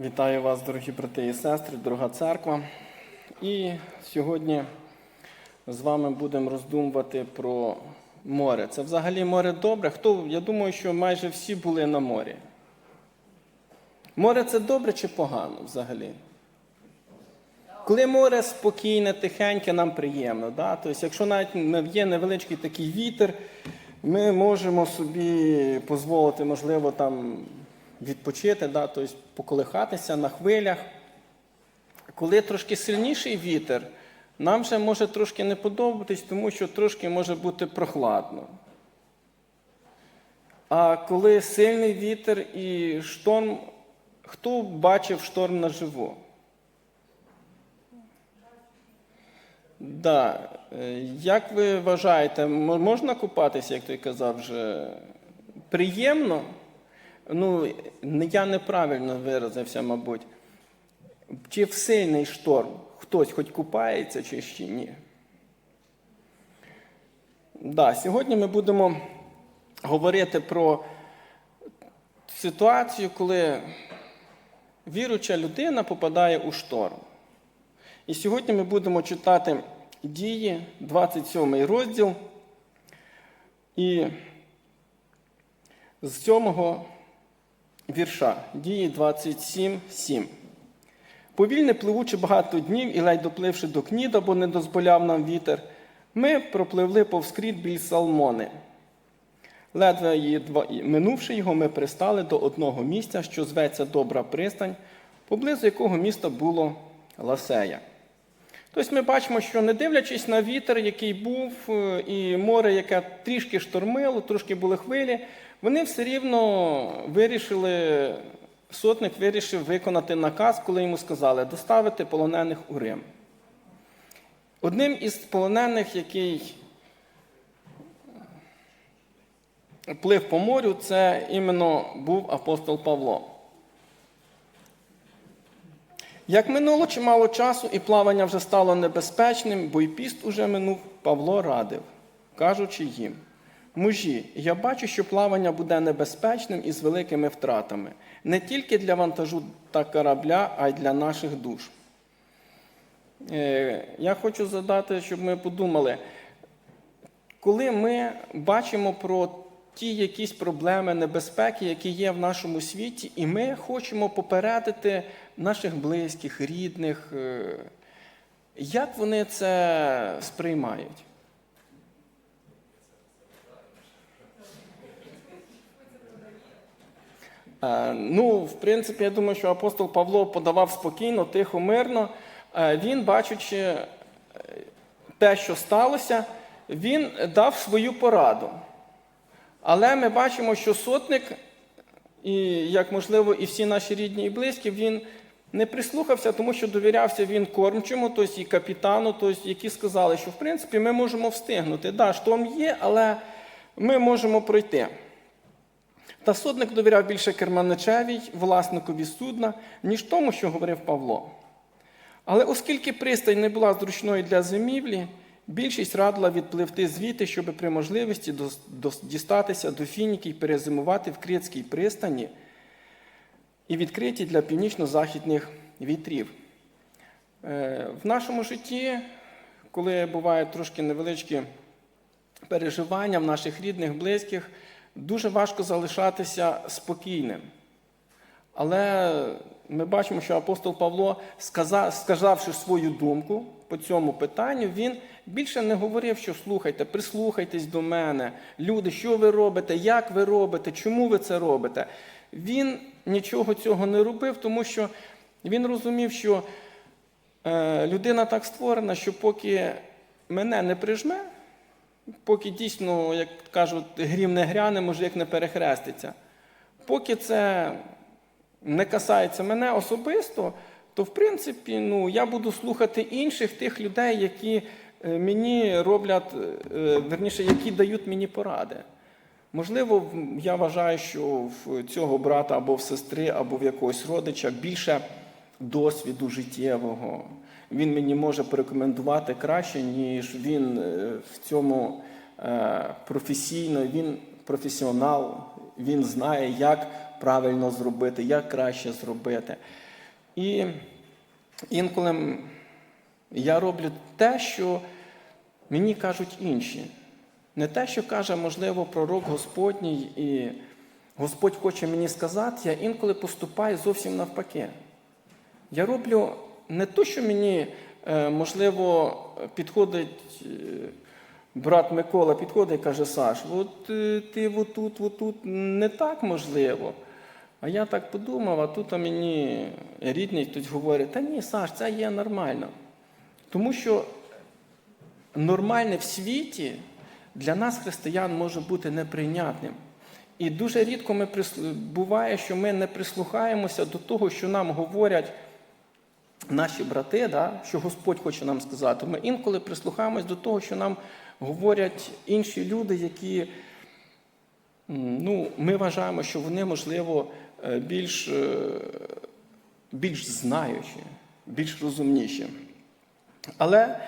Вітаю вас, дорогі брати і сестри, дорога церква. І сьогодні з вами будемо роздумувати про море. Це взагалі море добре. Хто, я думаю, що майже всі були на морі. Море це добре чи погано взагалі? Коли море спокійне, тихеньке, нам приємно. Да? Тобто, якщо навіть є невеличкий такий вітер, ми можемо собі дозволити, можливо, там відпочити, да? тобто поколихатися на хвилях. Коли трошки сильніший вітер, нам вже може трошки не подобатись, тому що трошки може бути прохладно. А коли сильний вітер і шторм, хто бачив шторм наживо? Да. Як ви вважаєте, можна купатися, як той казав вже? Приємно? Ну, я неправильно виразився, мабуть. Чи в сильний шторм хтось хоч купається, чи ще ні? Да, сьогодні ми будемо говорити про ситуацію, коли віруча людина попадає у шторм. І сьогодні ми будемо читати дії, 27 розділ. І з 7 вірша дії 27.7. Повільне пливучи багато днів і ледь допливши до кніда, бо не дозволяв нам вітер, ми пропливли повскріт біль Салмони. Ледве минувши його, ми пристали до одного місця, що зветься Добра пристань, поблизу якого міста було Ласея. Тобто ми бачимо, що не дивлячись на вітер, який був, е, і море, яке трішки штормило, трошки були хвилі, вони все рівно вирішили, сотник вирішив виконати наказ, коли йому сказали доставити полонених у Рим. Одним із полонених, який плив по морю, це іменно був апостол Павло. Як минуло чимало часу, і плавання вже стало небезпечним, бо й піст уже минув, Павло радив, кажучи їм: мужі, я бачу, що плавання буде небезпечним і з великими втратами, не тільки для вантажу та корабля, а й для наших душ. Е, Я хочу задати, щоб ми подумали, коли ми бачимо про ті якісь проблеми, небезпеки, які є в нашому світі, і ми хочемо попередити наших близьких, рідних, е, як вони це сприймають? Ну, в принципі, я думаю, що апостол Павло подавав спокійно, тихо, мирно. Е, Він, бачучи е, те, що сталося, він дав свою пораду. Але ми бачимо, що сотник, і як можливо, і всі наші рідні і близькі, він не прислухався, тому що довірявся він кормчому, тобто і капітану, тобто, які сказали, що в принципі ми можемо встигнути. Да, шторм є, але ми можемо пройти. Та сотник довіряв більше керманичевій, власникові судна, ніж тому, що говорив Павло. Але оскільки пристань не була зручною для зимівлі, більшість радила відпливти звідти, щоб при можливості дістатися до Фініки і перезимувати в Критській пристані і відкриті для північно-західних вітрів. Е, В нашому житті, коли бувають трошки невеличкі переживання в наших рідних, близьких, дуже важко залишатися спокійним. Але ми бачимо, що апостол Павло, сказавши свою думку по цьому питанню, він більше не говорив, що слухайте, прислухайтесь до мене, люди, що ви робите, як ви робите, чому ви це робите. Він нічого цього не робив, тому що він розумів, що е, людина так створена, що поки мене не прижме, поки дійсно, як кажуть, грім не гряне, може як не перехреститься. Поки це не касається мене особисто, то в принципі ну, я буду слухати інших тих людей, які е, мені роблять, е, верніше, які дають мені поради. Можливо, я вважаю, що в цього брата або в сестри, або в якогось родича більше досвіду життєвого. Він мені може порекомендувати краще, ніж він е, в цьому е, професійно, він професіонал, він знає, як правильно зробити, як краще зробити. І інколи я роблю те, що мені кажуть інші. Не те, що каже, можливо, пророк Господній, і Господь хоче мені сказати, я інколи поступаю зовсім навпаки. Я роблю не те, що мені, е, можливо, підходить е, брат Микола, підходить і каже, Саш, от е, ти отут, отут не так можливо. А я так подумав, а тут мені рідний хтось говорить, та ні, Саш, це є нормально. Тому що нормальне в світі для нас, християн, може бути неприйнятним. І дуже рідко ми прислу- буває, що ми не прислухаємося до того, що нам говорять наші брати, да, що Господь хоче нам сказати. Ми інколи прислухаємось до того, що нам говорять інші люди, які ну, ми вважаємо, що вони, можливо, е, більш, е, більш знаючі, більш розумніші. Але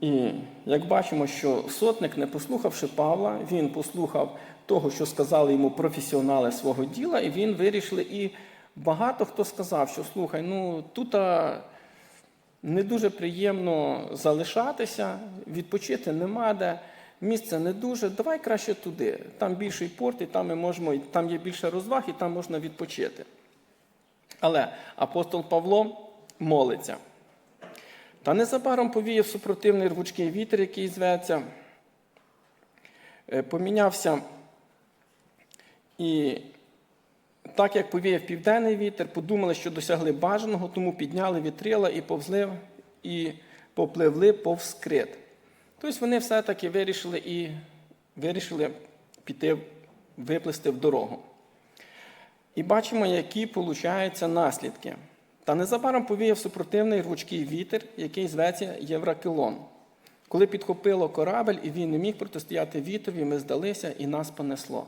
і як бачимо, що сотник, не послухавши Павла, він послухав того, що сказали йому професіонали свого діла, і він вирішили. І багато хто сказав, що слухай, ну тут не дуже приємно залишатися, відпочити нема де, місце не дуже. Давай краще туди. Там більший порт, і там ми можемо, там є більше розваг, і там можна відпочити. Але апостол Павло молиться. Та незабаром повіяв супротивний рвучкий вітер, який зветься, Е, помінявся. І так як повіяв південний вітер, подумали, що досягли бажаного, тому підняли вітрила і повзли, і попливли повз Крит. Тобто вони все-таки вирішили і вирішили піти, виплисти в дорогу. І бачимо, які получаються наслідки. Та незабаром повіяв супротивний рвучкий вітер, який зветься Євракелон. Коли підхопило корабель, і він не міг протистояти вітрові, ми здалися і нас понесло.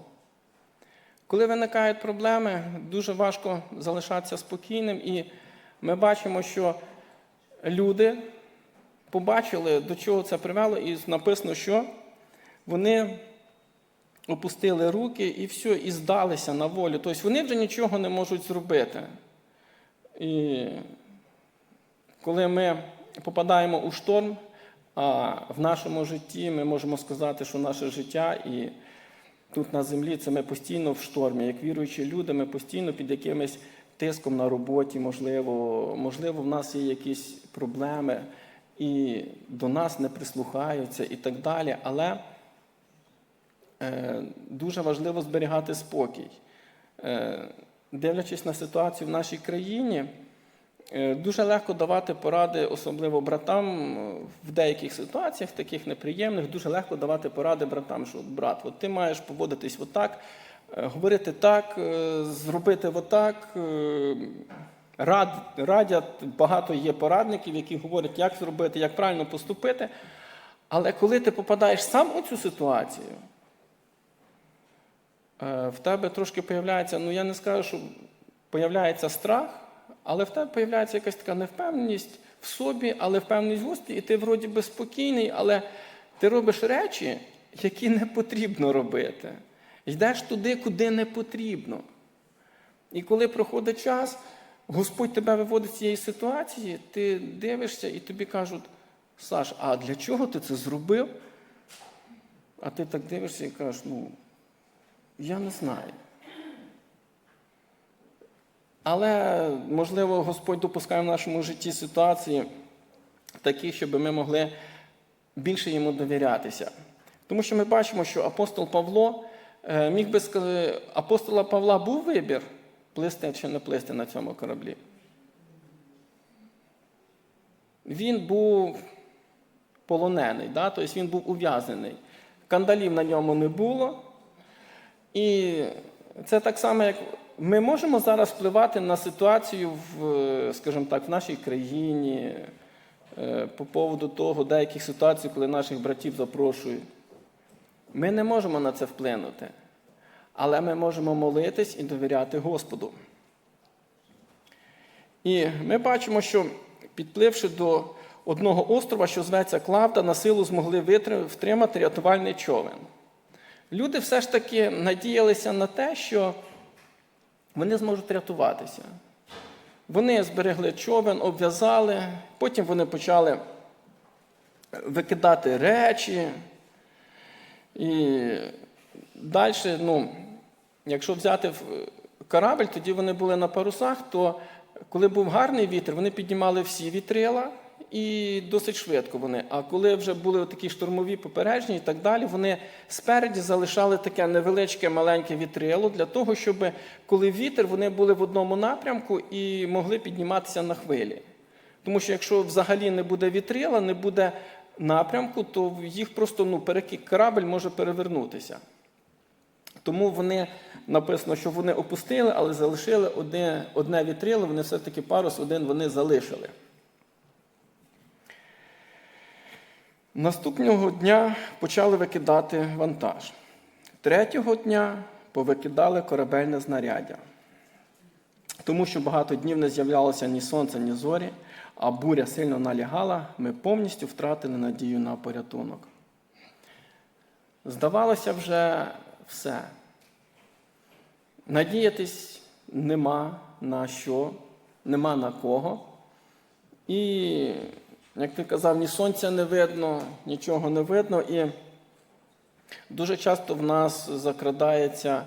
Коли виникають проблеми, дуже важко залишатися спокійним, і ми бачимо, що люди побачили, до чого це привело, і написано, що вони опустили руки і все, і здалися на волю. Тобто вони вже нічого не можуть зробити. І коли ми попадаємо у шторм, а в нашому житті ми можемо сказати, що наше життя і тут на землі це ми постійно в штормі. Як віруючі люди, ми постійно під якимось тиском на роботі, можливо, можливо, в нас є якісь проблеми, і до нас не прислухаються і так далі. Але е, дуже важливо зберігати спокій. Е, дивлячись на ситуацію в нашій країні, дуже легко давати поради, особливо братам е, в деяких ситуаціях, таких неприємних, дуже легко давати поради братам, що брат, от ти маєш поводитись отак, е, говорити так, е, зробити отак. е, Рад, радять, багато є порадників, які говорять, як зробити, як правильно поступити. Але коли ти попадаєш сам у цю ситуацію, е, в тебе трошки появляється, ну я не скажу, що появляється страх, але в тебе появляється якась така невпевненість в собі, але впевненість в Господі, і ти вроді би спокійний, але ти робиш речі, які не потрібно робити. Йдеш туди, куди не потрібно. І коли проходить час, Господь тебе виводить з цієї ситуації, ти дивишся і тобі кажуть, Саш, а для чого ти це зробив? А ти так дивишся і кажеш, ну, я не знаю. Але, можливо, Господь допускає в нашому житті ситуації такі, щоб ми могли більше йому довірятися. Тому що ми бачимо, що апостол Павло е, міг би сказати, апостола Павла був вибір плисти чи не плисти на цьому кораблі. Він був полонений, да? тобто він був ув'язнений. Кандалів на ньому не було. І це так само, як ми можемо зараз впливати на ситуацію в, скажімо так, в нашій країні е, по поводу того, деяких ситуацій, коли наших братів запрошують. Ми не можемо на це вплинути, але ми можемо молитись і довіряти Господу. І ми бачимо, що підпливши до одного острова, що зветься Клавда, на силу змогли втримати рятувальний човен. Люди все ж таки надіялися на те, що вони зможуть рятуватися. Вони зберегли човен, обв'язали, потім вони почали викидати речі. І далі, ну, якщо взяти корабль, тоді вони були на парусах, то коли був гарний вітер, вони піднімали всі вітрила і досить швидко вони. А коли вже були такі штурмові попередження і так далі, вони спереді залишали таке невеличке маленьке вітрило для того, щоб коли вітер, вони були в одному напрямку і могли підніматися на хвилі. Тому що якщо взагалі не буде вітрила, не буде напрямку, то їх просто ну, корабль може перевернутися. Тому вони написано, що вони опустили, але залишили одне, одне вітрило, вони все-таки парус один вони залишили. Наступного дня почали викидати вантаж. Третього дня повикидали корабельне знаряддя. Тому що багато днів не з'являлося ні сонця, ні зорі, а буря сильно налягала, ми повністю втратили надію на порятунок. Здавалося вже все. Надіятись нема на що, нема на кого. І, як ти казав, ні сонця не видно, нічого не видно. І дуже часто в нас закрадається,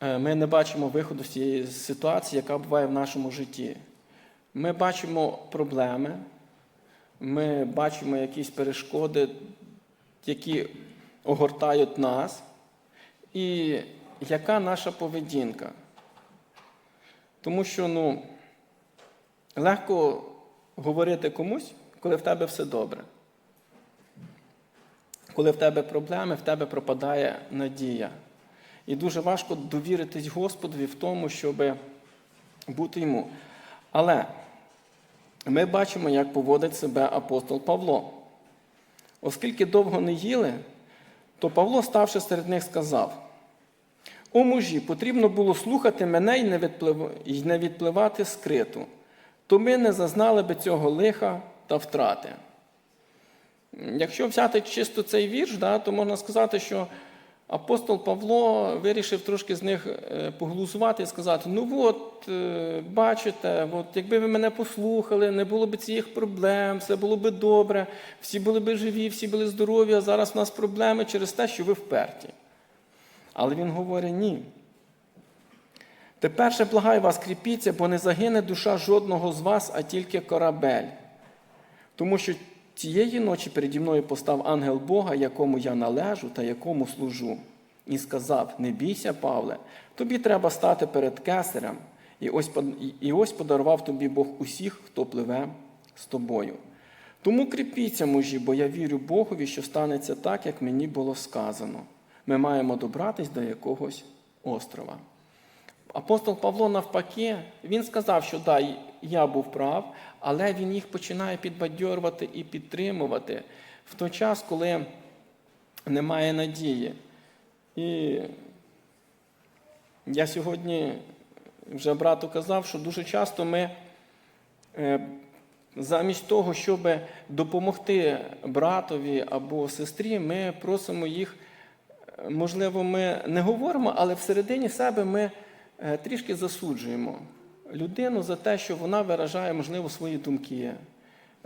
е, ми не бачимо виходу з цієї ситуації, яка буває в нашому житті. Ми бачимо проблеми, ми бачимо якісь перешкоди, які огортають нас. І яка наша поведінка? Тому що ну, легко говорити комусь, коли в тебе все добре. Коли в тебе проблеми, в тебе пропадає надія. І дуже важко довіритись Господові в тому, щоб бути йому. Але ми бачимо, як поводить себе апостол Павло. Оскільки довго не їли, то Павло, ставши серед них, сказав: О мужі, потрібно було слухати мене і не, відпливати скриту, то ми не зазнали би цього лиха та втрати. Якщо взяти чисто цей вірш, да, то можна сказати, що апостол Павло вирішив трошки з них е, поглузувати і сказати: ну от, е, бачите, от, якби ви мене послухали, не було б цих проблем, все було б добре, всі були б живі, всі були здорові, а зараз в нас проблеми через те, що ви вперті. Але він говорить ні. Тепер же благаю вас, кріпіться, бо не загине душа жодного з вас, а тільки корабель. Тому що цієї ночі переді мною постав ангел Бога, якому я належу та якому служу, і сказав: Не бійся, Павле, тобі треба стати перед кесарем, і ось, і ось подарував тобі Бог усіх, хто пливе з тобою. Тому кріпіться, мужі, бо я вірю Богові, що станеться так, як мені було сказано. Ми маємо добратись до якогось острова. Апостол Павло, навпаки, він сказав, що да, я був прав, але він їх починає підбадьорювати і підтримувати в той час, коли немає надії. І я сьогодні вже брату казав, що дуже часто ми е, замість того, щоб допомогти братові або сестрі, ми просимо їх, е, можливо, ми не говоримо, але всередині себе ми трішки засуджуємо людину за те, що вона виражає, можливо, свої думки.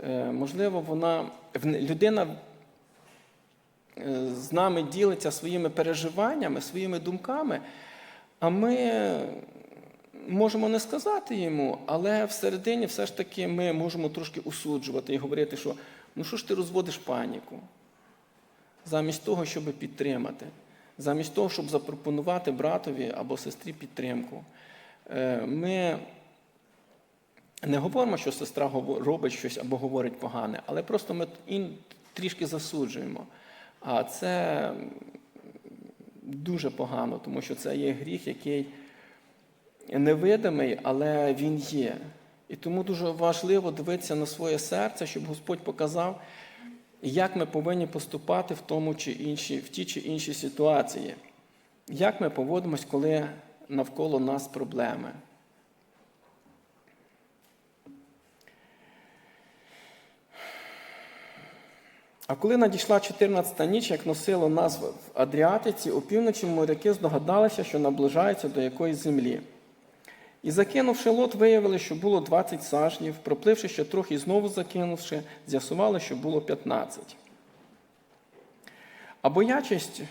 Е, Можливо, вона людина е, з нами ділиться своїми переживаннями, своїми думками, а ми можемо не сказати йому, але всередині все ж таки ми можемо трошки усуджувати і говорити, що ну що ж ти розводиш паніку? Замість того, щоб підтримати, замість того, щоб запропонувати братові або сестрі підтримку. Е, Ми не говоримо, що сестра робить щось або говорить погане, але просто ми трішки засуджуємо. А це дуже погано, тому що це є гріх, який невидимий, але він є. І тому дуже важливо дивитися на своє серце, щоб Господь показав, як ми повинні поступати в тому чи іншій, в ті чи інші ситуації. Як ми поводимось, коли навколо нас проблеми. А коли надійшла 14-та ніч, як носило нас в Адріатиці, опівночі моряки здогадалися, що наближаються до якоїсь землі. І закинувши лот, виявили, що було 20 сажнів, пропливши ще трохи і знову закинувши, з'ясували, що було 15. А боячись,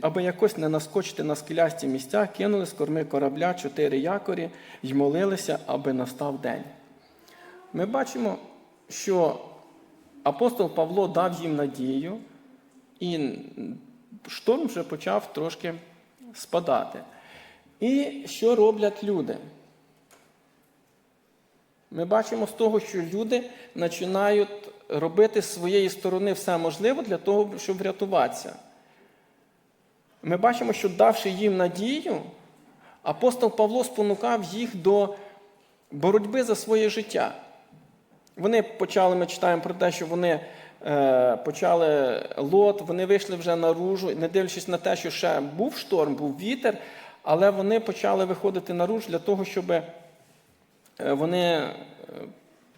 аби якось не наскочити на скелясті місця, кинули з корми корабля чотири якорі й молилися, аби настав день. Ми бачимо, що апостол Павло дав їм надію, і шторм вже почав трошки спадати. І що роблять люди? Ми бачимо з того, що люди починають робити з своєї сторони все можливе для того, щоб врятуватися. Ми бачимо, що давши їм надію, апостол Павло спонукав їх до боротьби за своє життя. Вони почали, ми читаємо про те, що вони е, почали лот, вони вийшли вже наружу, не дивлячись на те, що ще був шторм, був вітер, але вони почали виходити наружу для того, щоб е, вони е,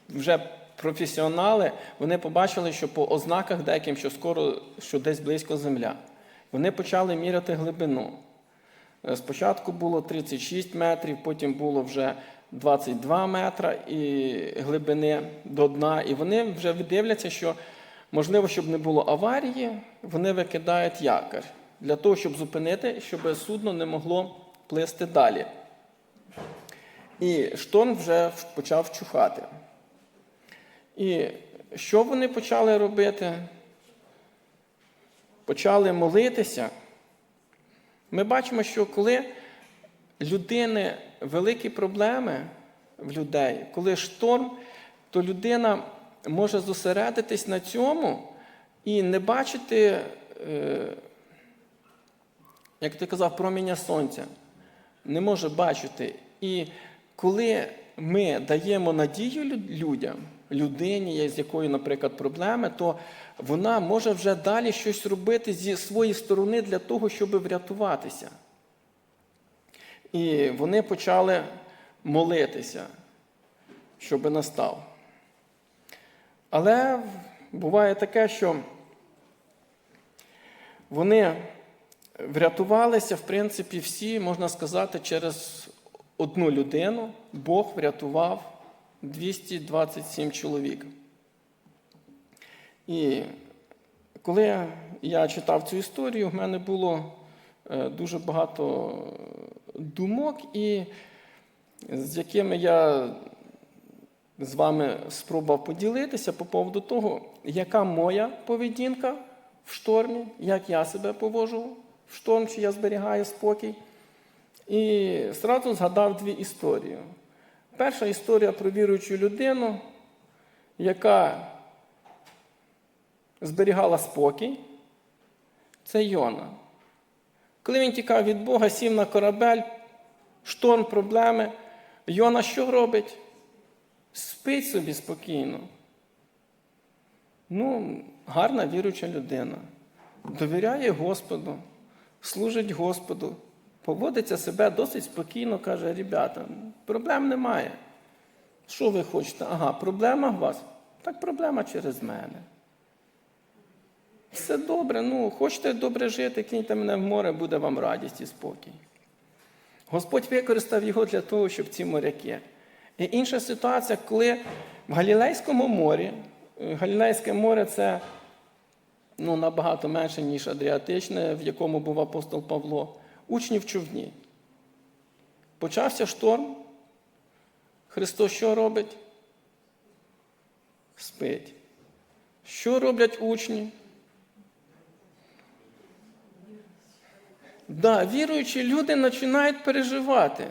вже професіонали, вони побачили, що по ознаках деяким, що скоро, що десь близько земля. Вони почали міряти глибину. Е, Спочатку було 36 метрів, потім було вже 22 метра і глибини до дна. І вони вже дивляться, що можливо, щоб не було аварії, вони викидають якорь для того, щоб зупинити, щоб судно не могло плисти далі. І шторм вже почав чухати. І що вони почали робити? Почали молитися. Ми бачимо, що коли людини великі проблеми в людей, коли шторм, то людина може зосередитись на цьому і не бачити, е, як ти казав, проміння сонця. Не може бачити. І коли ми даємо надію людям, людині, з якою, наприклад, проблеми, то вона може вже далі щось робити зі своєї сторони для того, щоб врятуватися. І вони почали молитися, щоб настав. Але буває таке, що вони врятувалися, в принципі, всі, можна сказати, через одну людину Бог врятував 227 чоловік. І коли я читав цю історію, в мене було е, дуже багато думок, і з якими я з вами спробував поділитися по поводу того, яка моя поведінка в штормі, як я себе поводжу шторм, чи я зберігаю спокій. І зразу згадав дві історії. Перша історія про віруючу людину, яка зберігала спокій, це Йона. Коли він тікав від Бога, сів на корабель, шторм, проблеми, Йона що робить? Спить собі спокійно. Ну, гарна віруюча людина. Довіряє Господу, служить Господу, поводиться себе досить спокійно, каже, ребята, проблем немає. Що ви хочете? Ага, проблема у вас? Так проблема через мене. Все добре, ну, хочете добре жити, киньте мене в море, буде вам радість і спокій. Господь використав його для того, щоб ці моряки. І інша ситуація, коли в Галілейському морі, е, Галілейське море це ну, набагато менше, ніж Адріатичне, в якому був апостол Павло, учні в човні. Почався шторм. Христос що робить? Спить. Що роблять учні? Да, віруючі люди починають переживати,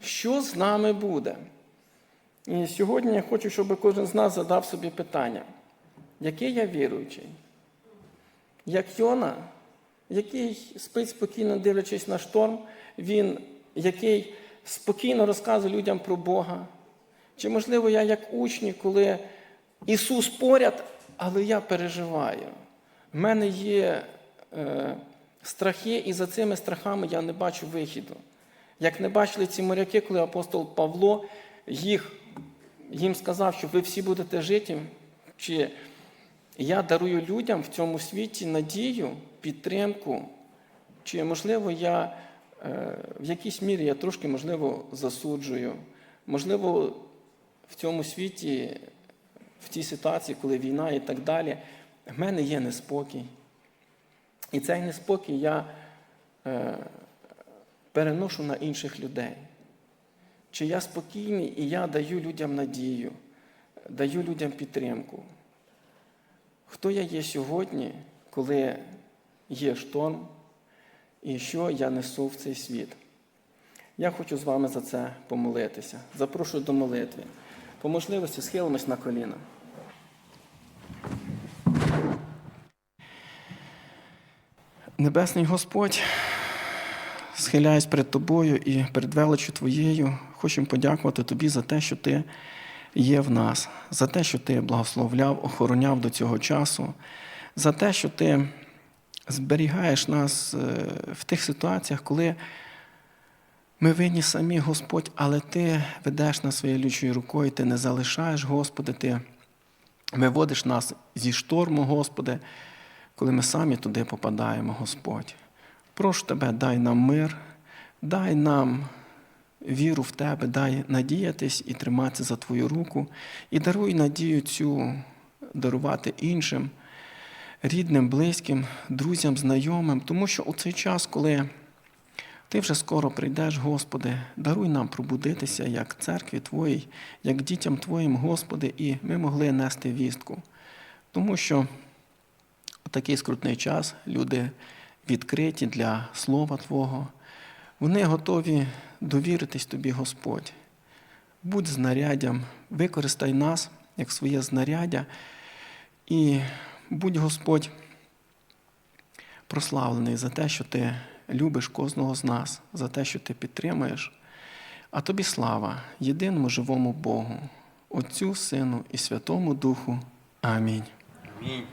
що з нами буде. І сьогодні я хочу, щоб кожен з нас задав собі питання, який я віруючий? Як Йона, який спить спокійно дивлячись на шторм, він, який спокійно розказує людям про Бога. Чи, можливо, я як учні, коли Ісус поряд, але я переживаю. В мене є е, страхи, і за цими страхами я не бачу вихіду. Як не бачили ці моряки, коли апостол Павло їх, їм сказав, що ви всі будете жити, чи я дарую людям в цьому світі надію, підтримку, чи, можливо, я Е, В якійсь мірі я трошки, можливо, засуджую. Можливо, в цьому світі, в тій ситуації, коли війна і так далі, в мене є неспокій. І цей неспокій я е, переношу на інших людей. Чи я спокійний і я даю людям надію, даю людям підтримку. Хто я є сьогодні, коли є шторм, і що я несу в цей світ? Я хочу з вами за це помолитися. Запрошую до молитви. По можливості схилимось на коліна. Небесний Господь, схиляюсь перед Тобою і перед величю Твоєю, хочемо подякувати Тобі за те, що Ти є в нас, за те, що Ти благословляв, охороняв до цього часу, за те, що Ти зберігаєш нас е, в тих ситуаціях, коли ми винні самі, Господь, але Ти ведеш нас своєю лючою рукою, Ти не залишаєш, Господи, Ти виводиш нас зі шторму, Господи, коли ми самі туди попадаємо, Господь. Прошу Тебе, дай нам мир, дай нам віру в Тебе, дай надіятись і триматися за Твою руку, і даруй надію цю дарувати іншим, рідним, близьким, друзям, знайомим, тому що у цей час, коли ти вже скоро прийдеш, Господи, даруй нам пробудитися як церкві Твоїй, як дітям Твоїм, Господи, і ми могли нести вістку. Тому що у такий скрутний час люди відкриті для Слова Твого, вони готові довіритись Тобі, Господь. Будь знаряддям, використай нас як своє знаряддя, і будь Господь прославлений за те, що Ти любиш кожного з нас, за те, що Ти підтримуєш. А тобі слава, єдиному живому Богу, Отцю, Сину і Святому Духу. Амінь. Амінь.